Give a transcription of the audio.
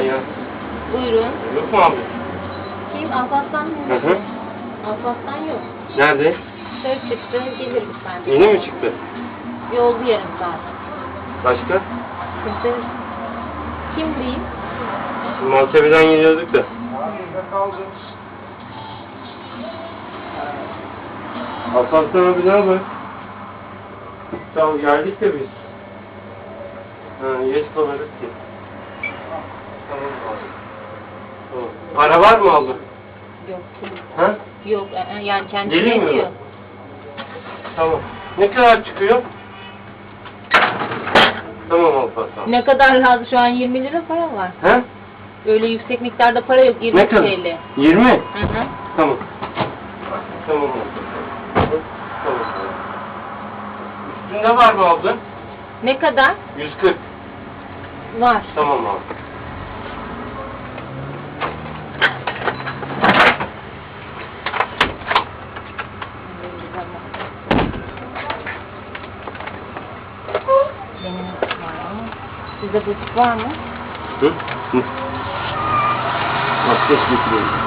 Ya. Buyurun. Yok mu abi? Kim? Alparslan mı? Hı hı. Alparslan yok. Nerede? Dışarı çıktı. Gelir ben. Yeni mi çıktı? Yoldu yarım saat. Başka? Kimse... Kim diyeyim? Maltepe'den geliyorduk da. Ne haber? Sağ ol geldik de biz. Ha, geç kalırız ki. Tamam abi. Tamam. Para var mı abla? Yok. Ha? Yok. e, e, Yani kendi Geleyim mi? Tamam. Ne kadar çıkıyor? Tamam Alparslan. Ne kadar lazım? Şu an 20 lira para var. He? Öyle yüksek miktarda para yok. 20 Ne kadar? TL. 20? Hı hı. Tamam. Tamam. Tamam. Üstünde var mı abla? Ne kadar? 140. Var. Tamam abi. Benim var ama. Sizde butik var mı? Hı? Hı. Abdest getiriyorum. Hı.